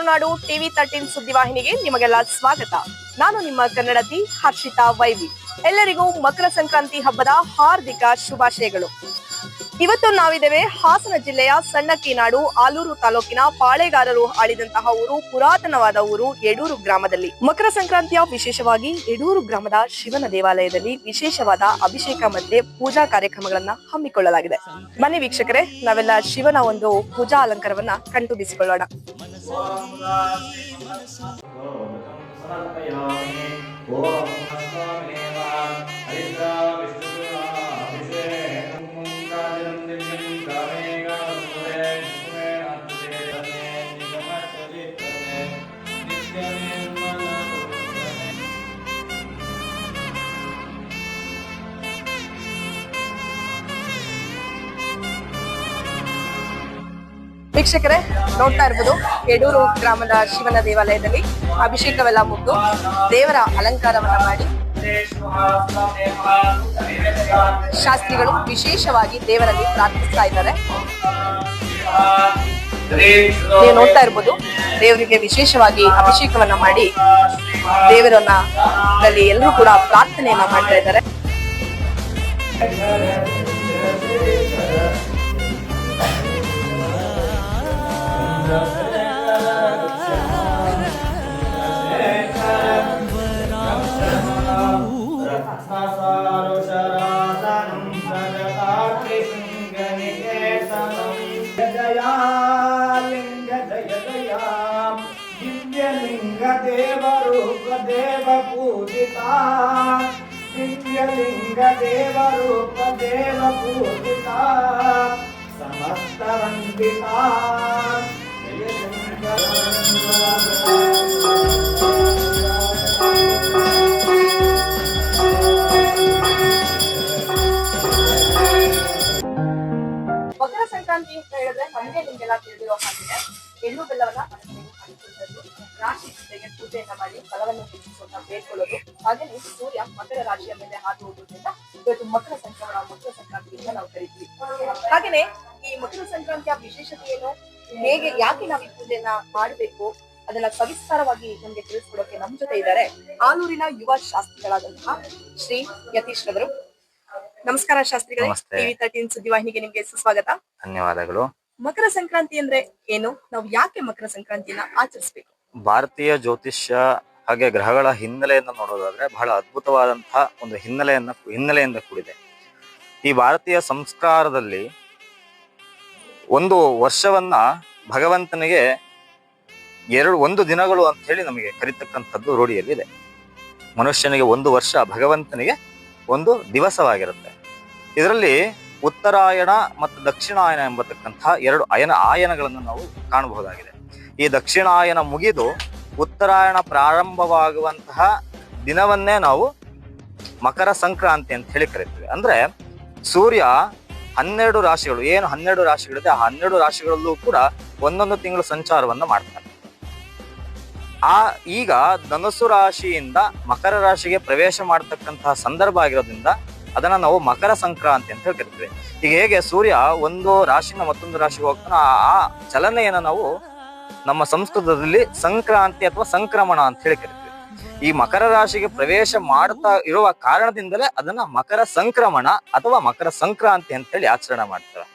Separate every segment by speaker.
Speaker 1: ಕರುನಾಡು TV thirteen ಸುದ್ದಿವಾಹಿನಿಗೆ ನಿಮಗೆಲ್ಲ ಸ್ವಾಗತ. ನಾನು ನಿಮ್ಮ ಕನ್ನಡತಿ ಹರ್ಷಿತಾ ವೈವಿ. ಎಲ್ಲರಿಗೂ ಮಕರ ಸಂಕ್ರಾಂತಿ ಹಬ್ಬದ ಹಾರ್ದಿಕ ಶುಭಾಶಯಗಳು. ಇವತ್ತು ನಾವಿದ್ದೇವೆ ಹಾಸನ ಜಿಲ್ಲೆಯ ಸಣ್ಣ ಕೀನಾಡು ಆಲೂರು ತಾಲೂಕಿನ ಪಾಳೆಗಾರರು ಆಳಿದಂತಹ ಊರು, ಪುರಾತನವಾದ ಊರು ಯಡೂರು ಗ್ರಾಮದಲ್ಲಿ. ಮಕರ ಸಂಕ್ರಾಂತಿಯ ವಿಶೇಷವಾಗಿ ಯಡೂರು ಗ್ರಾಮದ ಶಿವನ ದೇವಾಲಯದಲ್ಲಿ ವಿಶೇಷವಾದ ಅಭಿಷೇಕ ಮತ್ತೆ ಪೂಜಾ ಕಾರ್ಯಕ್ರಮಗಳನ್ನ ಹಮ್ಮಿಕೊಳ್ಳಲಾಗಿದೆ. ಮನೆ ವೀಕ್ಷಕರೇ, ನಾವೆಲ್ಲ ಶಿವನ ಒಂದು ಪೂಜಾ ಅಲಂಕಾರವನ್ನ ಕಣ್ತುಂಬಿಸಿಕೊಳ್ಳೋಣ ವೀಕ್ಷಕರೇ ನೋಡ್ತಾ ಇರ್ಬೋದು ಯಡೂರು ಗ್ರಾಮದ ಶಿವನ ದೇವಾಲಯದಲ್ಲಿ ಅಭಿಷೇಕವೆಲ್ಲ ಮುಗಿದು ದೇವರ ಅಲಂಕಾರವನ್ನ ಮಾಡಿ ಶಾಸ್ತ್ರಿಗಳು ವಿಶೇಷವಾಗಿ ದೇವರಲ್ಲಿ ಪ್ರಾರ್ಥಿಸ್ತಾ ಇದ್ದಾರೆ. ನೀವು ನೋಡ್ತಾ ಇರ್ಬೋದು, ದೇವರಿಗೆ ವಿಶೇಷವಾಗಿ ಅಭಿಷೇಕವನ್ನ ಮಾಡಿ ದೇವರನ್ನ ಅಲ್ಲಿ ಎಲ್ಲರೂ ಕೂಡ ಪ್ರಾರ್ಥನೆಯನ್ನ ಮಾಡ್ತಾ ಇದ್ದಾರೆ.
Speaker 2: ಲಿಂಗ
Speaker 1: ಮಕರ ಸಂಕ್ರಾಂತಿ ಅಂತ ಹೇಳಿದ್ರೆ ನಮಗೆ ನಿಮ್ಗೆಲ್ಲ ತಿಳಿದಿರೋ ಹಾಗೆ ಎಳ್ಳು ಬೆಲ್ಲವನ್ನ ಮಾಡಿಕೊಳ್ಳೋದು ರಾಶಿ ಜೊತೆಗೆ ಪೂಜೆಯನ್ನ ಮಾಡಿ ಫಲವನ್ನು ಹೆಚ್ಚಿಸುವಂತ ಬೇಡ್ಕೊಳ್ಳೋದು ಹಾಗೆ ಸೂರ್ಯ ಮಕರ ರಾಶಿಯ ಮೇಲೆ ಹಾದು ಹೋಗೋದ್ರಿಂದ ಇವತ್ತು ಮಕರ ಸಂಕ್ರಮಣ, ಮಕರ ಸಂಕ್ರಾಂತಿ ಅಂತ ನಾವು ಕರಿತೀವಿ. ಹಾಗೇನೆ ಈ ಮಕರ ಸಂಕ್ರಾಂತಿಯ ವಿಶೇಷತೆಯನ್ನು ಹೇಗೆ ಯಾಕೆ ನಾವು ಈ ಪೂಜೆಯನ್ನ ಮಾಡಬೇಕು? ಅದನ್ನ ಸವಿಸ್ತಾರವಾಗಿ ನಮ್ಗೆ ತಿಳಿಸ್ಕೊಡೋಕೆ ನಮ್ ಜೊತೆ ಇದ್ದಾರೆ ಆಲೂರಿನ ಯುವ ಶಾಸ್ತ್ರಿಗಳಾದಂತಹ ಶ್ರೀ ಯತೀಶ್ ರವರು. ನಮಸ್ಕಾರ ಶಾಸ್ತ್ರಿಗಳೇ. ಟಿವಿ ತರ್ಟೀನ್ ಸುದ್ದಿವಾಹಿನಿಗೆ ನಿಮ್ಗೆ ಸುಸ್ವಾಗತ.
Speaker 3: ಧನ್ಯವಾದಗಳು.
Speaker 1: ಮಕರ ಸಂಕ್ರಾಂತಿ ಅಂದ್ರೆ ಏನು? ನಾವು ಯಾಕೆ ಮಕರ ಸಂಕ್ರಾಂತಿಯನ್ನ ಆಚರಿಸ್ಬೇಕು?
Speaker 3: ಭಾರತೀಯ ಜ್ಯೋತಿಷ್ಯ ಹಾಗೆ ಗ್ರಹಗಳ ಹಿನ್ನೆಲೆಯನ್ನು ನೋಡೋದಾದ್ರೆ ಬಹಳ ಅದ್ಭುತವಾದಂತಹ ಒಂದು ಹಿನ್ನೆಲೆಯನ್ನ ಹಿನ್ನೆಲೆಯಿಂದ ಕೂಡಿದೆ. ಈ ಭಾರತೀಯ ಸಂಸ್ಕಾರದಲ್ಲಿ ಒಂದು ವರ್ಷವನ್ನ ಭಗವಂತನಿಗೆ ಎರಡು, ಒಂದು ದಿನಗಳು ಅಂತ ಹೇಳಿ ನಮಗೆ ಕರಿತಕ್ಕಂಥದ್ದು ರೂಢಿಯಲ್ಲಿದೆ ಮನುಷ್ಯನಿಗೆ ಒಂದು ವರ್ಷ, ಭಗವಂತನಿಗೆ ಒಂದು ದಿವಸವಾಗಿರುತ್ತೆ. ಇದರಲ್ಲಿ ಉತ್ತರಾಯಣ ಮತ್ತು ದಕ್ಷಿಣಾಯನ ಎಂಬತಕ್ಕಂತಹ ಎರಡು ಅಯನ, ಆಯನಗಳನ್ನು ನಾವು ಕಾಣಬಹುದಾಗಿದೆ. ಈ ದಕ್ಷಿಣಾಯನ ಮುಗಿದು ಉತ್ತರಾಯಣ ಪ್ರಾರಂಭವಾಗುವಂತಹ ದಿನವನ್ನೇ ನಾವು ಮಕರ ಸಂಕ್ರಾಂತಿ ಅಂತ ಹೇಳಿ ಕರಿತೀವಿ. ಅಂದ್ರೆ ಸೂರ್ಯ ಹನ್ನೆರಡು ರಾಶಿಗಳು, ಏನು ಹನ್ನೆರಡು ರಾಶಿಗಳಿದೆ, ಆ ಹನ್ನೆರಡು ರಾಶಿಗಳಲ್ಲೂ ಕೂಡ ಒಂದೊಂದು ತಿಂಗಳು ಸಂಚಾರವನ್ನು ಮಾಡ್ತಾರೆ. ಆ, ಈಗ ಧನುಸು ರಾಶಿಯಿಂದ ಮಕರ ರಾಶಿಗೆ ಪ್ರವೇಶ ಮಾಡತಕ್ಕಂತಹ ಸಂದರ್ಭ ಆಗಿರೋದ್ರಿಂದ ಅದನ್ನ ನಾವು ಮಕರ ಸಂಕ್ರಾಂತಿ ಅಂತ ಹೇಳಿ ಕರಿತೀವಿ ಈಗ ಹೇಗೆ ಸೂರ್ಯ ಒಂದು ರಾಶಿನ ಮತ್ತೊಂದು ರಾಶಿಗೆ ಹೋಗ್ತಾನೆ ಆ ಚಲನೆಯನ್ನ ನಾವು ನಮ್ಮ ಸಂಸ್ಕೃತದಲ್ಲಿ ಸಂಕ್ರಾಂತಿ ಅಥವಾ ಸಂಕ್ರಮಣ ಅಂತ ಹೇಳಿ ಕರಿತೀವಿ. ಈ ಮಕರ ರಾಶಿಗೆ ಪ್ರವೇಶ ಮಾಡ್ತಾ ಇರುವ ಕಾರಣದಿಂದಲೇ ಅದನ್ನ ಮಕರ ಸಂಕ್ರಮಣ ಅಥವಾ ಮಕರ ಸಂಕ್ರಾಂತಿ ಅಂತ ಹೇಳಿ ಆಚರಣೆ ಮಾಡ್ತಾರೆ.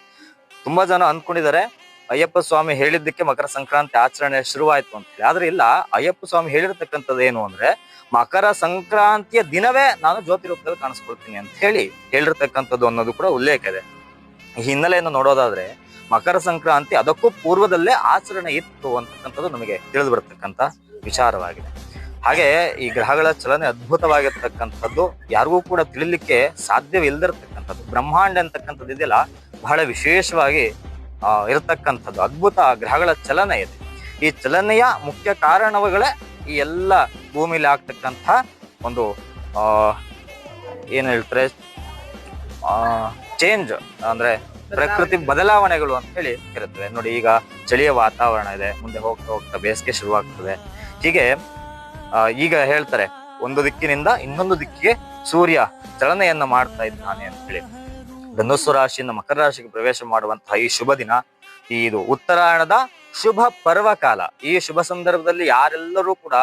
Speaker 3: ತುಂಬಾ ಜನ ಅನ್ಕೊಂಡಿದ್ದಾರೆ, ಅಯ್ಯಪ್ಪ ಸ್ವಾಮಿ ಹೇಳಿದ್ದಕ್ಕೆ ಮಕರ ಸಂಕ್ರಾಂತಿ ಆಚರಣೆ ಶುರುವಾಯ್ತು ಅಂತ ಹೇಳಿ ಆದ್ರೆ ಇಲ್ಲ, ಅಯ್ಯಪ್ಪ ಸ್ವಾಮಿ ಹೇಳಿರ್ತಕ್ಕಂಥದ್ದು ಏನು ಅಂದ್ರೆ, ಮಕರ ಸಂಕ್ರಾಂತಿಯ ದಿನವೇ ನಾನು ಜ್ಯೋತಿ ರೂಪದಲ್ಲಿ ಕಾಣಿಸ್ಕೊಳ್ತೀನಿ ಅಂತ ಹೇಳಿ ಹೇಳಿರ್ತಕ್ಕಂಥದ್ದು ಅನ್ನೋದು ಕೂಡ ಉಲ್ಲೇಖ ಇದೆ. ಈ ಹಿನ್ನೆಲೆಯನ್ನು ನೋಡೋದಾದ್ರೆ, ಮಕರ ಸಂಕ್ರಾಂತಿ ಅದಕ್ಕೂ ಪೂರ್ವದಲ್ಲೇ ಆಚರಣೆ ಇತ್ತು ಅಂತಕ್ಕಂಥದ್ದು ನಮಗೆ ತಿಳಿದು ಬರ್ತಕ್ಕಂಥ ವಿಚಾರವಾಗಿದೆ. ಹಾಗೆ ಈ ಗ್ರಹಗಳ ಚಲನೆ ಅದ್ಭುತವಾಗಿರ್ತಕ್ಕಂಥದ್ದು, ಯಾರಿಗೂ ಕೂಡ ತಿಳಿಲಿಕ್ಕೆ ಸಾಧ್ಯವಿಲ್ಲದಿರತಕ್ಕಂಥದ್ದು, ಬ್ರಹ್ಮಾಂಡ ಅಂತಕ್ಕಂಥದ್ದು ಇದೆಯಲ್ಲ, ಬಹಳ ವಿಶೇಷವಾಗಿ ಇರತಕ್ಕಂಥದ್ದು, ಅದ್ಭುತ ಗ್ರಹಗಳ ಚಲನೆ ಇದೆ. ಈ ಚಲನೆಯ ಮುಖ್ಯ ಕಾರಣಗಳೇ ಈ ಎಲ್ಲ ಭೂಮಿಲಿ ಆಗ್ತಕ್ಕಂಥ ಒಂದು ಏನ್ ಹೇಳ್ತಾರೆ ಚೇಂಜ್ ಅಂದ್ರೆ ಪ್ರಕೃತಿ ಬದಲಾವಣೆಗಳು ಅಂತ ಹೇಳಿ ಇರುತ್ತವೆ ನೋಡಿ ಈಗ ಚಳಿಯ ವಾತಾವರಣ ಇದೆ, ಮುಂದೆ ಹೋಗ್ತಾ ಹೋಗ್ತಾ ಬೇಸಿಗೆ ಶುರುವಾಗ್ತದೆ. ಹೀಗೆ ಈಗ ಹೇಳ್ತಾರೆ, ಒಂದು ದಿಕ್ಕಿನಿಂದ ಇನ್ನೊಂದು ದಿಕ್ಕಿಗೆ ಸೂರ್ಯ ಚಲನೆಯನ್ನ ಮಾಡ್ತಾ ಇದ್ದಾನೆ ಅಂತ ಹೇಳಿ. ಧನುಸ್ಸು ರಾಶಿಯಿಂದ ಮಕರ ರಾಶಿಗೆ ಪ್ರವೇಶ ಮಾಡುವಂತಹ ಈ ಶುಭ ದಿನ, ಈ ಇದು ಉತ್ತರಾಯಣದ ಶುಭ ಪರ್ವಕಾಲ ಈ ಶುಭ ಸಂದರ್ಭದಲ್ಲಿ ಯಾರೆಲ್ಲರೂ ಕೂಡ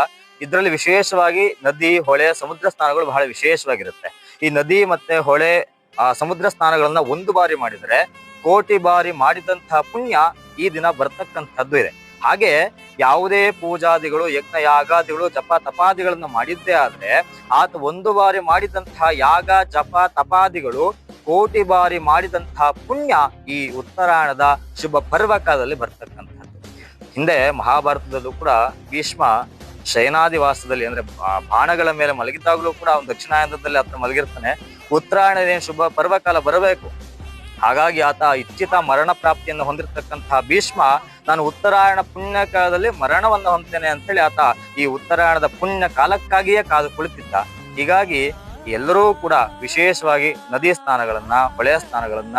Speaker 3: ಇದರಲ್ಲಿ ವಿಶೇಷವಾಗಿ ನದಿ, ಹೊಳೆ, ಸಮುದ್ರ ಸ್ನಾನಗಳು ಬಹಳ ವಿಶೇಷವಾಗಿರುತ್ತೆ. ಈ ನದಿ ಮತ್ತೆ ಹೊಳೆ, ಆ ಸಮುದ್ರ ಸ್ನಾನಗಳನ್ನ ಒಂದು ಬಾರಿ ಮಾಡಿದರೆ, ಕೋಟಿ ಬಾರಿ ಮಾಡಿದಂತಹ ಪುಣ್ಯ ಈ ದಿನ ಬರ್ತಕ್ಕಂಥದ್ದು ಇದೆ. ಹಾಗೆ ಯಾವುದೇ ಪೂಜಾದಿಗಳು ಯಜ್ಞ ಯಾಗಾದಿಗಳು ಜಪ ತಪಾದಿಗಳನ್ನು ಮಾಡಿದ್ದೇ ಆದ್ರೆ ಆತ ಒಂದು ಬಾರಿ ಮಾಡಿದಂತಹ ಯಾಗ, ಜಪ ತಪಾದಿಗಳು ಕೋಟಿ ಬಾರಿ ಮಾಡಿದಂತಹ ಪುಣ್ಯ ಈ ಉತ್ತರಾಯಣದ ಶುಭ ಪರ್ವಕಾಲದಲ್ಲಿ ಬರ್ತಕ್ಕಂಥದ್ದು. ಹಿಂದೆ ಮಹಾಭಾರತದಲ್ಲೂ ಕೂಡ ಭೀಷ್ಮ ಶಯನಾದಿವಾಸದಲ್ಲಿ ಅಂದ್ರೆ ಬಾಣಗಳ ಮೇಲೆ ಮಲಗಿದ್ದಾಗಲೂ ಕೂಡ ಅವನು ದಕ್ಷಿಣಾಯನದಲ್ಲಿ ಆತ ಮಲಗಿರ್ತಾನೆ. ಉತ್ತರಾಯಣದ ಶುಭ ಪರ್ವಕಾಲ ಬರಬೇಕು? ಹಾಗಾಗಿ ಆತ ಇಚ್ಛಿತ ಮರಣ ಪ್ರಾಪ್ತಿಯನ್ನು ಹೊಂದಿರತಕ್ಕಂತಹ ಭೀಷ್ಮ, ನಾನು ಉತ್ತರಾಯಣ ಪುಣ್ಯ ಕಾಲದಲ್ಲಿ ಮರಣವನ್ನು ಹೊಂದ್ತೇನೆ ಅಂತೇಳಿ ಆತ ಈ ಉತ್ತರಾಯಣದ ಪುಣ್ಯ ಕಾಲಕ್ಕಾಗಿಯೇ ಕಾದು ಕುಳಿತಿದ್ದ ಹೀಗಾಗಿ ಎಲ್ಲರೂ ಕೂಡ ವಿಶೇಷವಾಗಿ ನದಿ ಸ್ನಾನಗಳನ್ನ, ಹೊಳೆಯ ಸ್ನಾನಗಳನ್ನ,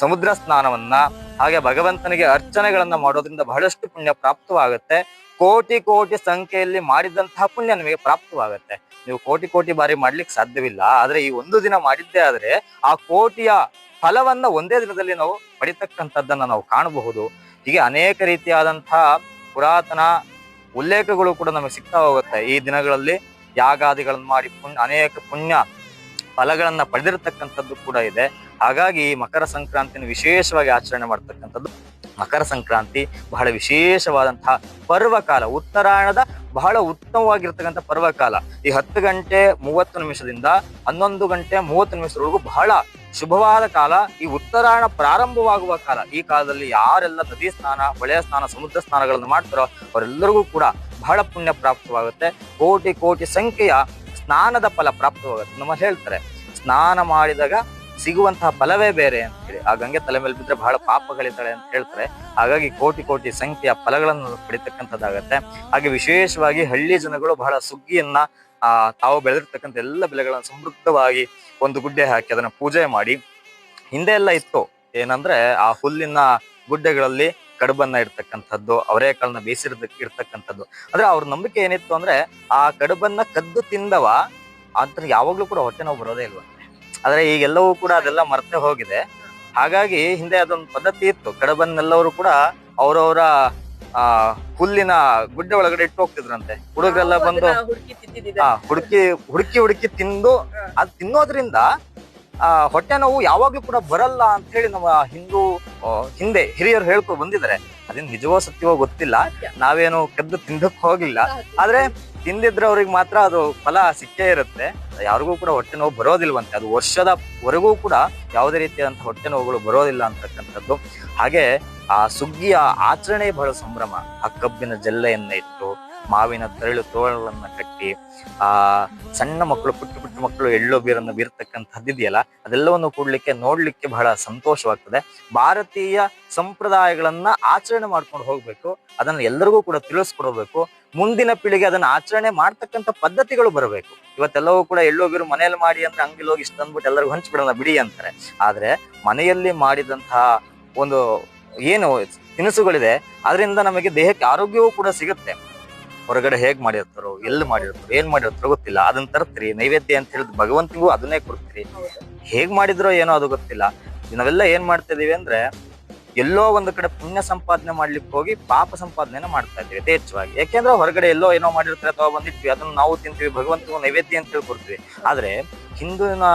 Speaker 3: ಸಮುದ್ರ ಸ್ನಾನವನ್ನ, ಹಾಗೆ ಭಗವಂತನಿಗೆ ಅರ್ಚನೆಗಳನ್ನ ಮಾಡೋದ್ರಿಂದ ಬಹಳಷ್ಟು ಪುಣ್ಯ ಪ್ರಾಪ್ತವಾಗುತ್ತೆ. ಕೋಟಿ ಕೋಟಿ ಸಂಖ್ಯೆಯಲ್ಲಿ ಮಾಡಿದಂತಹ ಪುಣ್ಯ ನಿಮಗೆ ಪ್ರಾಪ್ತವಾಗುತ್ತೆ. ನೀವು ಕೋಟಿ ಕೋಟಿ ಬಾರಿ ಮಾಡ್ಲಿಕ್ಕೆ ಸಾಧ್ಯವಿಲ್ಲ. ಆದ್ರೆ ಈ ಒಂದು ದಿನ ಮಾಡಿದ್ದೇ ಆದ್ರೆ ಆ ಕೋಟಿಯ ಫಲವನ್ನ ಒಂದೇ ದಿನದಲ್ಲಿ ನಾವು ಪಡಿತಕ್ಕಂಥದ್ದನ್ನ ನಾವು ಕಾಣಬಹುದು. ಹೀಗೆ ಅನೇಕ ರೀತಿಯಾದಂತಹ ಪುರಾತನ ಉಲ್ಲೇಖಗಳು ಕೂಡ ನಮಗೆ ಸಿಗ್ತಾ ಹೋಗುತ್ತೆ. ಈ ದಿನಗಳಲ್ಲಿ ಯಾಗಾದಿಗಳನ್ನು ಮಾಡಿ ಪುಣ್ಯ, ಅನೇಕ ಪುಣ್ಯ ಫಲಗಳನ್ನ ಪಡೆದಿರತಕ್ಕಂಥದ್ದು ಕೂಡ ಇದೆ. ಹಾಗಾಗಿ ಮಕರ ಸಂಕ್ರಾಂತಿನ ವಿಶೇಷವಾಗಿ ಆಚರಣೆ ಮಾಡ್ತಕ್ಕಂಥದ್ದು ಮಕರ ಸಂಕ್ರಾಂತಿ ಬಹಳ ವಿಶೇಷವಾದಂತಹ ಪರ್ವಕಾಲ. ಉತ್ತರಾಯಣದ ಬಹಳ ಉತ್ತಮವಾಗಿರ್ತಕ್ಕಂಥ ಪರ್ವಕಾಲ. ಈ ಹತ್ತು ಗಂಟೆ ಮೂವತ್ತು ನಿಮಿಷದಿಂದ ಹನ್ನೊಂದು ಗಂಟೆ ಮೂವತ್ತು ನಿಮಿಷದವರೆಗೂ ಬಹಳ ಶುಭವಾದ ಕಾಲ. ಈ ಉತ್ತರಾಯಣ ಪ್ರಾರಂಭವಾಗುವ ಕಾಲ. ಈ ಕಾಲದಲ್ಲಿ ಯಾರೆಲ್ಲ ನದಿ ಸ್ನಾನ ಹೊಳೆಯ ಸ್ನಾನ, ಸಮುದ್ರ ಸ್ನಾನಗಳನ್ನು ಮಾಡ್ತಾರೋ ಅವರೆಲ್ಲರಿಗೂ ಕೂಡ ಬಹಳ ಪುಣ್ಯ ಪ್ರಾಪ್ತವಾಗುತ್ತೆ. ಕೋಟಿ ಕೋಟಿ ಸಂಖ್ಯೆಯ ಸ್ನಾನದ ಫಲ ಪ್ರಾಪ್ತವಾಗುತ್ತೆ ನಮ್ಮಲ್ಲಿ ಹೇಳ್ತಾರೆ. ಸ್ನಾನ ಮಾಡಿದಾಗ ಸಿಗುವಂತಹ ಫಲವೇ ಬೇರೆ ಅಂತ ಹೇಳಿ. ಆ ಗಂಗೆ ತಲೆ ಮೇಲೆ ಬಿದ್ರೆ ಬಹಳ ಪಾಪಗಳಿದ್ದಾಳೆ ಅಂತ ಹೇಳ್ತಾರೆ. ಹಾಗಾಗಿ ಕೋಟಿ ಕೋಟಿ ಸಂಖ್ಯೆಯ ಫಲಗಳನ್ನು ಪಡಿತಕ್ಕಂಥದ್ದಾಗತ್ತೆ. ಹಾಗೆ ವಿಶೇಷವಾಗಿ ಹಳ್ಳಿ ಜನಗಳು ಬಹಳ ಸುಗ್ಗಿಯನ್ನ, ಆ, ತಾವು ಬೆಳೆದಿರ್ತಕ್ಕಂಥ ಎಲ್ಲ ಬೆಳೆಗಳನ್ನು ಸಮೃದ್ಧವಾಗಿ ಒಂದು ಗುಡ್ಡೆ ಹಾಕಿ ಅದನ್ನ ಪೂಜೆ ಮಾಡಿ. ಹಿಂದೆ ಎಲ್ಲ ಇತ್ತು. ಏನಂದ್ರೆ ಆ ಹುಲ್ಲಿನ ಗುಡ್ಡೆಗಳಲ್ಲಿ ಕಡುಬನ್ನ ಇರ್ತಕ್ಕಂಥದ್ದು ಅವರೇಕಾಳನ್ನ ಬೇಯಿಸಿರ್ತಕ್ಕ ಇರ್ತಕ್ಕಂಥದ್ದು ಅಂದ್ರೆ ಅವ್ರ ನಂಬಿಕೆ ಏನಿತ್ತು ಅಂದ್ರೆ ಆ ಕಡುಬನ್ನ ಕದ್ದು ತಿಂದವ ಅಂತ ಯಾವಾಗ್ಲೂ ಕೂಡ ಹೊಟ್ಟೆ ನೋವು ಬರೋದೇ ಇಲ್ವಂತೆ ಆದ್ರೆ ಈಗೆಲ್ಲವೂ ಕೂಡ ಅದೆಲ್ಲ ಮರ್ತೆ ಹೋಗಿದೆ. ಹಾಗಾಗಿ ಹಿಂದೆ ಅದೊಂದು ಪದ್ಧತಿ ಇತ್ತು. ಕಡಬನ್ನೆಲ್ಲವರು ಕೂಡ ಅವರವರ ಆ ಹುಲ್ಲಿನ ಗುಡ್ಡೆ ಒಳಗಡೆ ಇಟ್ಟು ಹೋಗ್ತಿದ್ರಂತೆ. ಹುಡುಗರೆಲ್ಲ ಬಂದು
Speaker 1: ಅದನ್ನ ಹುಡುಕಿ
Speaker 3: ಹುಡುಕಿ ಹುಡುಕಿ ತಿಂದು ಅದ್ ತಿನ್ನೋದ್ರಿಂದ ಆ ಹೊಟ್ಟೆ ನೋವು ಯಾವಾಗ್ಲೂ ಕೂಡ ಬರಲ್ಲ ಅಂತ ಹೇಳಿ ನಮ್ಮ ಹಿಂದೂ ಹಿಂದೆ ಹಿರಿಯರು ಹೇಳ್ಕೊ ಬಂದಿದ್ದಾರೆ. ಅದೇನು ನಿಜವೋ ಸತ್ಯವೋ ಗೊತ್ತಿಲ್ಲ. ನಾವೇನು ಕದ್ದು ತಿಂದಕ್ ಹೋಗಿಲ್ಲ. ಆದ್ರೆ ತಿಂದಿದ್ರೆ ಅವ್ರಿಗೆ ಮಾತ್ರ ಅದು ಫಲ ಸಿಕ್ಕೇ ಇರುತ್ತೆ. ಯಾರಿಗೂ ಕೂಡ ಹೊಟ್ಟೆ ನೋವು ಬರೋದಿಲ್ವಂತೆ. ಅದು ವರ್ಷದವರೆಗೂ ಕೂಡ ಯಾವುದೇ ರೀತಿಯಾದಂತಹ ಹೊಟ್ಟೆ ನೋವುಗಳು ಬರೋದಿಲ್ಲ ಅಂತಕ್ಕಂಥದ್ದು. ಹಾಗೆ ಆ ಸುಗ್ಗಿಯ ಆಚರಣೆ ಬಹಳ ಸಂಭ್ರಮ. ಆ ಕಬ್ಬಿನ ಜಲ್ಲೆಯನ್ನ ಇಟ್ಟು ಮಾವಿನ ತರಳು ತೋಳನ್ನ ಕಟ್ಟಿ, ಆ ಸಣ್ಣ ಮಕ್ಕಳು ಪುಟ್ಟ ಮಕ್ಕಳು ಎಳ್ಳು ಬೀರನ್ನು ಬೀರ್ತಕ್ಕಂಥದ್ದು ಇದೆಯಲ್ಲ, ಅದೆಲ್ಲವನ್ನು ಕೂಡ್ಲಿಕ್ಕೆ ನೋಡ್ಲಿಕ್ಕೆ ಬಹಳ ಸಂತೋಷವಾಗ್ತದೆ. ಭಾರತೀಯ ಸಂಪ್ರದಾಯಗಳನ್ನ ಆಚರಣೆ ಮಾಡ್ಕೊಂಡು ಹೋಗ್ಬೇಕು, ಅದನ್ನ ಎಲ್ಲರಿಗೂ ಕೂಡ ತಿಳಿಸ್ಕೊಡ್ಬೇಕು. ಮುಂದಿನ ಪೀಳಿಗೆ ಅದನ್ನ ಆಚರಣೆ ಮಾಡ್ತಕ್ಕಂಥ ಪದ್ಧತಿಗಳು ಬರಬೇಕು. ಇವತ್ತೆಲ್ಲವೂ ಕೂಡ ಎಳ್ಳು ಬೀರು ಮನೆಯಲ್ಲಿ ಮಾಡಿ ಅಂದ್ರೆ ಅಂಗಡಿಲಿ ಹೋಗಿ ಇಷ್ಟ ಅಂದ್ಬಿಟ್ಟು ಎಲ್ಲರಿಗೂ ಹಂಚ್ಬಿಡೋಣ ಬಿಡಿ ಅಂತಾರೆ. ಆದ್ರೆ ಮನೆಯಲ್ಲಿ ಮಾಡಿದಂತಹ ಒಂದು ಏನು ತಿನಿಸುಗಳಿದೆ, ಅದರಿಂದ ನಮಗೆ ದೇಹಕ್ಕೆ ಆರೋಗ್ಯವೂ ಕೂಡ ಸಿಗುತ್ತೆ. ಹೊರಗಡೆ ಹೇಗ್ ಮಾಡಿರ್ತಾರೋ ಎಲ್ಲಿ ಮಾಡಿರ್ತಾರೋ ಏನ್ ಮಾಡಿರ್ತಾರೋ ಗೊತ್ತಿಲ್ಲ. ಅದನ್ನ ತರ್ತೀರಿ ನೈವೇದ್ಯ ಅಂತ ಹೇಳಿದ್ ಭಗವಂತನಿಗೂ ಅದನ್ನೇ ಕೊಡ್ತೀರಿ. ಹೇಗ್ ಮಾಡಿದ್ರೋ ಏನೋ ಅದು ಗೊತ್ತಿಲ್ಲ. ನಾವೆಲ್ಲ ಏನ್ ಮಾಡ್ತಾ ಇದೀವಿ ಅಂದ್ರೆ ಎಲ್ಲೋ ಒಂದು ಕಡೆ ಪುಣ್ಯ ಸಂಪಾದನೆ ಮಾಡ್ಲಿಕ್ಕೆ ಹೋಗಿ ಪಾಪ ಸಂಪಾದನೆನ ಮಾಡ್ತಾ ಇದ್ದೀವಿ ಯಥೇಚ್ಛವಾಗಿ. ಯಾಕೆಂದ್ರೆ ಹೊರಗಡೆ ಎಲ್ಲೋ ಏನೋ ಮಾಡಿರ್ತಾರೆ ಅಥವಾ ಬಂದಿರ್ತೀವಿ ಅದನ್ನ ನಾವು ತಿಂತೀವಿ ಭಗವಂತನಿಗೂ ನೈವೇದ್ಯ ಅಂತ ಹೇಳಿ ಕೊಡ್ತೀವಿ ಆದ್ರೆ ಹಿಂದೂನ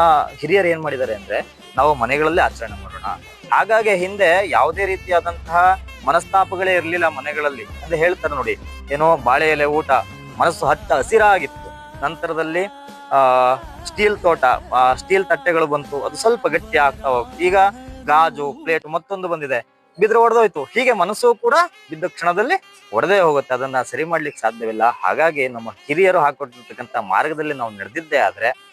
Speaker 3: ಹಿರಿಯರು ಏನ್ ಮಾಡಿದ್ದಾರೆ ಅಂದ್ರೆ ನಾವು ಮನೆಗಳಲ್ಲೇ ಆಚರಣೆ ಮಾಡೋಣ. ಹಾಗಾಗಿ ಹಿಂದೆ ಯಾವುದೇ ರೀತಿಯಾದಂತಹ ಮನಸ್ತಾಪಗಳೇ ಇರಲಿಲ್ಲ ಮನೆಗಳಲ್ಲಿ. ಅಂತ ಹೇಳ್ತಾರೆ ನೋಡಿ, ಏನೋ ಬಾಳೆ ಎಲೆ ಊಟ, ಮನಸ್ಸು ಹಚ್ಚ ಹಸಿರಾಗಿತ್ತು. ನಂತರದಲ್ಲಿ, ಆ, ಸ್ಟೀಲ್ ತೋಟ ಸ್ಟೀಲ್ ತಟ್ಟೆಗಳು ಬಂತು, ಅದು ಸ್ವಲ್ಪ ಗಟ್ಟಿ ಆಗ್ತಾ ಹೋಗ್ತು ಈಗ ಗಾಜು, ಪ್ಲೇಟ್ ಮತ್ತೊಂದು ಬಂದಿದೆ. ಬಿದ್ರೆ ಒಡೆದೋಯ್ತು. ಹೀಗೆ ಮನಸ್ಸು ಕೂಡ ಬಿದ್ದ ಕ್ಷಣದಲ್ಲಿ ಒಡೆದೇ ಹೋಗುತ್ತೆ. ಅದನ್ನ ಸರಿ ಮಾಡ್ಲಿಕ್ಕೆ ಸಾಧ್ಯವಿಲ್ಲ. ಹಾಗಾಗಿ ನಮ್ಮ ಹಿರಿಯರು ಹಾಕೊಟ್ಟಿರ್ತಕ್ಕಂಥ ಮಾರ್ಗದಲ್ಲಿ ನಾವು ನಡೆದಿದ್ದೇ ಆದ್ರೆ,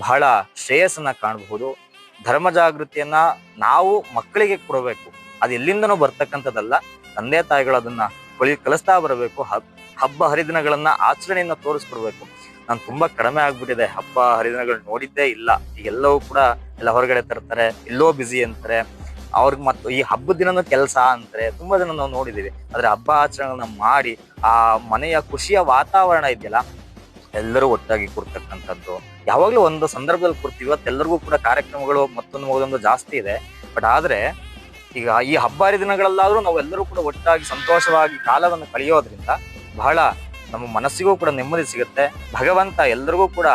Speaker 3: ಬಹಳ ಶ್ರೇಯಸ್ಸನ್ನ ಕಾಣಬಹುದು. ಧರ್ಮ ಜಾಗೃತಿಯನ್ನ ನಾವು ಮಕ್ಕಳಿಗೆ ಕೊಡಬೇಕು. ಅದು ಎಲ್ಲಿಂದನೂ ಬರ್ತಕ್ಕಂಥದ್ದಲ್ಲ. ತಂದೆ ತಾಯಿಗಳು ಅದನ್ನ ಕಲಿ ಕಲಿಸ್ತಾ ಬರಬೇಕು. ಹಬ್- ಹಬ್ಬ ಹರಿದಿನಗಳನ್ನ ಆಚರಣೆಯನ್ನ ತೋರಿಸ್ಕೊಡ್ಬೇಕು. ನಾನು ತುಂಬಾ ಕಡಿಮೆ ಆಗ್ಬಿಟ್ಟಿದೆ. ಹಬ್ಬ ಹರಿದಿನಗಳು ನೋಡಿದ್ದೇ ಇಲ್ಲ. ಈಗೆಲ್ಲವೂ ಕೂಡ ಎಲ್ಲ ಹೊರಗಡೆ ತರ್ತಾರೆ. ಎಲ್ಲೋ ಬ್ಯುಸಿ ಅಂತಾರೆ. ಅವ್ರಿಗೆ ಮತ್ತು ಈ ಹಬ್ಬದ ದಿನನೂ ಕೆಲಸ ಅಂತಾರೆ. ತುಂಬಾ ಜನ ನಾವು ನೋಡಿದ್ದೀವಿ ಆದ್ರೆ ಹಬ್ಬ ಆಚರಣೆಗಳನ್ನ ಮಾಡಿ ಆ ಮನೆಯ ಖುಷಿಯ ವಾತಾವರಣ ಇದೆಯಲ್ಲ, ಎಲ್ಲರೂ ಒಟ್ಟಾಗಿ ಕೂರ್ತಕ್ಕಂಥದ್ದು. ಯಾವಾಗ್ಲೂ ಒಂದು ಸಂದರ್ಭದಲ್ಲಿ ಕೂರ್ತೀವಿ. ಇವತ್ತೆಲ್ಲರಿಗೂ ಕೂಡ ಕಾರ್ಯಕ್ರಮಗಳು ಮತ್ತೊಂದು ಮಗದೊಂದು ಜಾಸ್ತಿ ಇದೆ. ಬಟ್ ಆದ್ರೆ ಈಗ ಈ ಹಬ್ಬ ಹರಿದಿನಗಳಲ್ಲಾದರೂ ನಾವು ಎಲ್ಲರೂ ಕೂಡ ಒಟ್ಟಾಗಿ ಸಂತೋಷವಾಗಿ ಕಾಲವನ್ನು ಕಳೆಯೋದ್ರಿಂದ ಬಹಳ ನಮ್ಮ ಮನಸ್ಸಿಗೂ ಕೂಡ ನೆಮ್ಮದಿ ಸಿಗುತ್ತೆ. ಭಗವಂತ ಎಲ್ಲರಿಗೂ ಕೂಡ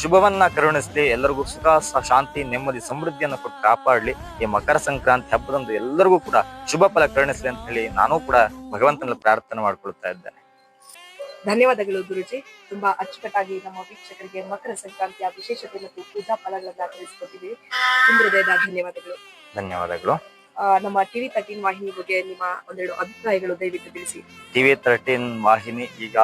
Speaker 3: ಶುಭವನ್ನ ಕರುಣಿಸಲಿ ಎಲ್ಲರಿಗೂ ಸುಖ ಶಾಂತಿ ನೆಮ್ಮದಿ ಸಮೃದ್ಧಿಯನ್ನು ಕೊಟ್ಟು ಕಾಪಾಡಲಿ. ಈ ಮಕರ ಸಂಕ್ರಾಂತಿ ಹಬ್ಬದಂದು ಎಲ್ಲರಿಗೂ ಕೂಡ ಶುಭ ಫಲ ಕರುಣಿಸಲಿ ಅಂತ ಹೇಳಿ ನಾನು ಕೂಡ ಭಗವಂತನಲ್ಲಿ ಪ್ರಾರ್ಥನೆ ಮಾಡ್ಕೊಳ್ತಾ ಇದ್ದೇನೆ.
Speaker 1: ಧನ್ಯವಾದಗಳು ಗುರುಜಿ. ತುಂಬಾ ಅಚ್ಚುಕಟ್ಟಾಗಿ ನಮ್ಮ ವೀಕ್ಷಕರಿಗೆ ಮಕರ ಸಂಕ್ರಾಂತಿಯ ವಿಶೇಷತೆ ಮತ್ತು ಪೂಜಾ ಫಲಗಳನ್ನು ತಿಳಿಸಿಕೊಟ್ಟಿದ್ದೀವಿ ತುಂಬ ಹೃದಯದ ಧನ್ಯವಾದಗಳು.
Speaker 3: ಧನ್ಯವಾದಗಳು.
Speaker 1: ನಮ್ಮ ಟಿವಿ ತರ್ಟೀನ್ ವಾಹಿನಿ ಬಗ್ಗೆ ನಿಮ್ಮ ಒಂದೆರಡು ಅಭಿಪ್ರಾಯಗಳು ದಯವಿಟ್ಟು ತಿಳಿಸಿ.
Speaker 3: ಟಿವಿ ತರ್ಟೀನ್ ವಾಹಿನಿ ಈಗ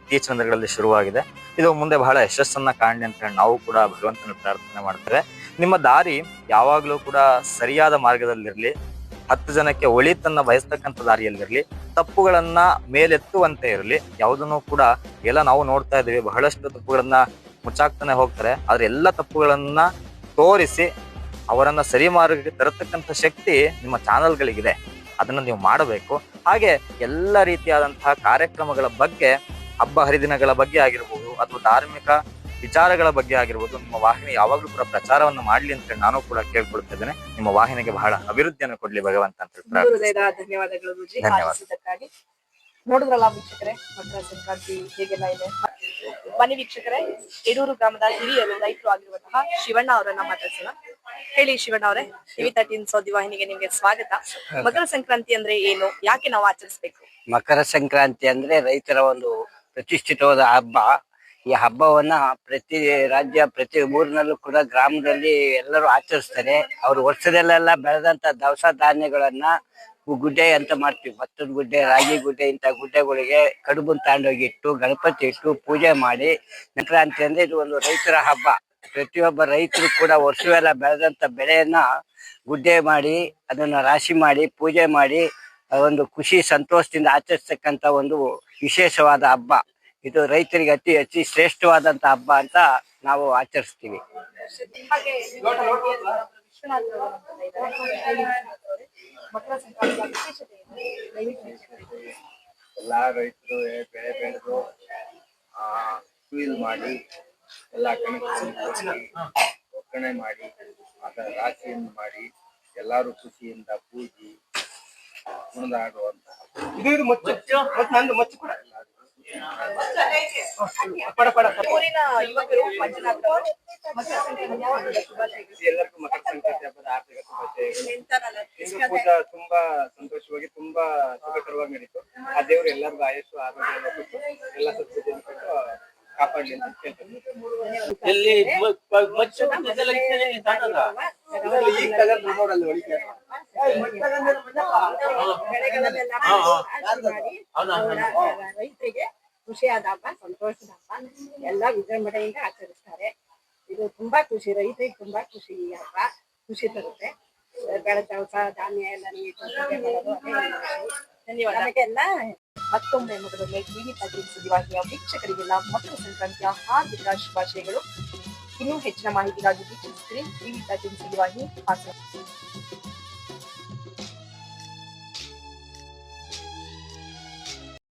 Speaker 3: ಇತ್ತೀಚಿನ ದಿನಗಳಲ್ಲಿ ಶುರುವಾಗಿದೆ. ಇದು ಮುಂದೆ ಬಹಳ ಯಶಸ್ಸನ್ನ ಕಾಣಲಿ ಅಂತ ಹೇಳಿ ನಾವು ಕೂಡ ಭಗವಂತನ ಪ್ರಾರ್ಥನೆ ಮಾಡ್ತೇವೆ. ನಿಮ್ಮ ದಾರಿ ಯಾವಾಗಲೂ ಕೂಡ ಸರಿಯಾದ ಮಾರ್ಗದಲ್ಲಿರ್ಲಿ, ಹತ್ತು ಜನಕ್ಕೆ ಒಳಿತನ್ನ ಬಯಸ್ತಕ್ಕಂಥ ದಾರಿಯಲ್ಲಿರ್ಲಿ, ತಪ್ಪುಗಳನ್ನ ಮೇಲೆತ್ತುವಂತೆ ಇರಲಿ, ಯಾವುದನ್ನು ಕೂಡ ಎಲ್ಲ ನಾವು ನೋಡ್ತಾ ಇದ್ದೀವಿ. ಬಹಳಷ್ಟು ತಪ್ಪುಗಳನ್ನ ಮುಚ್ಚಾಕ್ತಾನೆ ಹೋಗ್ತಾರೆ. ಆದ್ರೆ ಎಲ್ಲ ತಪ್ಪುಗಳನ್ನ ತೋರಿಸಿ ಅವರನ್ನ ಸರಿ ಮಾರ್ಗಕ್ಕೆ ತರತಕ್ಕಂಥ ಶಕ್ತಿ ನಿಮ್ಮ ಚಾನಲ್ಗಳಿಗಿದೆ. ಅದನ್ನ ನೀವು ಮಾಡಬೇಕು. ಹಾಗೆ ಎಲ್ಲ ರೀತಿಯಾದಂತಹ ಕಾರ್ಯಕ್ರಮಗಳ ಬಗ್ಗೆ ಹಬ್ಬ ಹರಿದಿನಗಳ ಬಗ್ಗೆ ಆಗಿರ್ಬೋದು ಅಥವಾ ಧಾರ್ಮಿಕ ವಿಚಾರಗಳ ಬಗ್ಗೆ ಆಗಿರ್ಬೋದು ನಿಮ್ಮ ವಾಹಿನಿ ಯಾವಾಗಲೂ ಕೂಡ ಪ್ರಚಾರವನ್ನು ಮಾಡ್ಲಿ ಅಂತ ನಾನು ಕೂಡ ಕೇಳ್ಕೊಳ್ತಿದ್ದೇನೆ ನಿಮ್ಮ ವಾಹಿನಿಗೆ ಬಹಳ ಅಭಿವೃದ್ಧಿಯನ್ನು ಕೊಡ್ಲಿ ಭಗವಂತ ಅಂತ
Speaker 1: ಧನ್ಯವಾದಗಳು
Speaker 3: ಧನ್ಯವಾದ.
Speaker 1: ನೋಡಿದ್ರಲ್ಲ ವೀಕ್ಷಕರೇ ಮಕರ ಸಂಕ್ರಾಂತಿ ಹೇಗೆಲ್ಲ ಇದೆ? ಬನ್ನಿ ವೀಕ್ಷಕರೇ ಯಡೂರು ಗ್ರಾಮದ ಹಿರಿಯರು ರೈತರು ಆಗಿರುವಂತಹ ಶಿವಣ್ಣ ಅವರನ್ನ ಮಾತಾಡ್ಸೋಣ. ಹೇಳಿ ಶಿವಣ್ಣ ಅವರೇ ಟಿವಿ ತರ್ಟೀನ್ ಸೌದಿ ವಾಹಿನಿಗೆ ನಿಮ್ಗೆ ಸ್ವಾಗತ. ಮಕರ ಸಂಕ್ರಾಂತಿ ಅಂದ್ರೆ ಏನು? ಯಾಕೆ ನಾವು ಆಚರಿಸ್ಬೇಕು?
Speaker 4: ಮಕರ ಸಂಕ್ರಾಂತಿ ಅಂದ್ರೆ ರೈತರ ಒಂದು ಪ್ರತಿಷ್ಠಿತವಾದ ಹಬ್ಬ. ಈ ಹಬ್ಬವನ್ನ ಪ್ರತಿ ರಾಜ್ಯ ಪ್ರತಿ ಊರಿನಲ್ಲೂ ಕೂಡ ಗ್ರಾಮದಲ್ಲಿ ಎಲ್ಲರೂ ಆಚರಿಸ್ತಾರೆ. ಅವ್ರು ವರ್ಷದಲ್ಲೆಲ್ಲ ಬೆಳೆದಂತ ದವಸ ಧಾನ್ಯಗಳನ್ನ ಗುಡ್ಡೆ ಅಂತ ಮಾಡ್ತೀವಿ. ಭತ್ತದ ಗುಡ್ಡೆ ರಾಗಿ ಗುಡ್ಡೆ ಇಂತ ಗುಡ್ಡೆಗಳಿಗೆ ಕಡುಬು ತಗೊಂಡೋಗಿ ಇಟ್ಟು ಗಣಪತಿ ಇಟ್ಟು ಪೂಜೆ ಮಾಡಿ. ಸಂಕ್ರಾಂತಿ ಅಂದ್ರೆ ಇದು ಒಂದು ರೈತರ ಹಬ್ಬ. ಪ್ರತಿಯೊಬ್ಬ ರೈತರು ಕೂಡ ವರ್ಷವೆಲ್ಲ ಬೆಳೆದಂತ ಬೆಳೆಯನ್ನ ಗುಡ್ಡೆ ಮಾಡಿ, ಅದನ್ನ ರಾಶಿ ಮಾಡಿ, ಪೂಜೆ ಮಾಡಿ ಒಂದು ಖುಷಿ, ಸಂತೋಷದಿಂದ ಆಚರಿಸತಕ್ಕಂತ ಒಂದು ವಿಶೇಷವಾದ ಹಬ್ಬ. ಇದು ರೈತರಿಗೆ ಅತಿ ಅತಿ ಶ್ರೇಷ್ಠವಾದಂತ ಹಬ್ಬ ಅಂತ ನಾವು ಆಚರಿಸ್ತೀವಿ.
Speaker 2: ಎಲ್ಲಾ ರೈತರು ಬೆಳೆ ಬೆಳೆದು ಮಾಡಿ ಎಲ್ಲ ಕಣಕ್ಕೆ ಒಕ್ಕಣೆ ಮಾಡಿ ಅದರ ರಾಶಿಯನ್ನು ಮಾಡಿ ಎಲ್ಲಾರು ಖುಷಿಯಿಂದ ಪೂಜಿ ಮುಂದಾಡುವಂತಹ
Speaker 1: ಊರಿನ ಯುವಕರು ಮಂಜುನಾಥ್ ಅವರು ಮಕರ ಸಂಕ್ರಾಂತಿಯ ಹಬ್ಬದ ಶುಭಾಶಯಗಳು.
Speaker 2: ಎಲ್ಲರಿಗೂ ಮಕರ ಸಂಕ್ರಾಂತಿ ಹಬ್ಬದ ಆರ್ಥಿಕ ಶುಭಾಶಯಗಳು.
Speaker 1: ಹೇಳ್ತಾರಲ್ಲ,
Speaker 2: ಇದು ಕೂಡ ತುಂಬಾ ಸಂತೋಷವಾಗಿ ತುಂಬಾ ಸುಖಕರವಾಗಿ ನಡೀತು. ಆ ದೇವರು ಎಲ್ಲರಿಗೂ ಆಯಸ್ಸು ಆರೋಗ್ಯ ಕೊಟ್ಟು ಎಲ್ಲ ಕೊಟ್ಟು ಕಾಪಾಡಲಿ ಅಂತ ಕೇಳ್ತೀನಿ
Speaker 5: ಎಲ್ಲಿ ಮಚ್ಚು ಇದೆಲ್ಲ
Speaker 1: ರೈತರಿಗೆ ಖುಷಿಯಾದ ಹಬ್ಬ ಸಂತೋಷದ ಹಬ್ಬ ಎಲ್ಲ ವಿಜೃಂಭಣೆಯಿಂದ ಆಚರಿಸ್ತಾರೆ. ಇದು ತುಂಬಾ ಖುಷಿ ರೈತರಿಗೆ ತುಂಬಾ ಖುಷಿ ಈ ಹಬ್ಬ ಖುಷಿ ತರುತ್ತೆ. ಬೆಳೆ ದವಸ ಧಾನ್ಯ ಎಲ್ಲ ನೀವು. ಧನ್ಯವಾದ. ನಮಗೆಲ್ಲ ಮತ್ತೊಮ್ಮೆ ಮೊದಲನೇ ಟಿವಿ ತಗ್ಗಿನ ಸುದ್ದಿವಾಹಿನಿಯ ವೀಕ್ಷಕರಿಗೆಲ್ಲ ಮಕರ ಸಂಕ್ರಾಂತಿಯ ಹಾರ್ದಿಕ ಶುಭಾಶಯಗಳು. ಇನ್ನೂ ಹೆಚ್ಚಿನ ಮಾಹಿತಿಗಾಗಿ ವೀಕ್ಷಿಸುತ್ತೀರಿ ಟಿವಿ ತಗ್ಗಿನ ಸುದ್ದಿವಾಹಿನಿ ಹಾಸನ.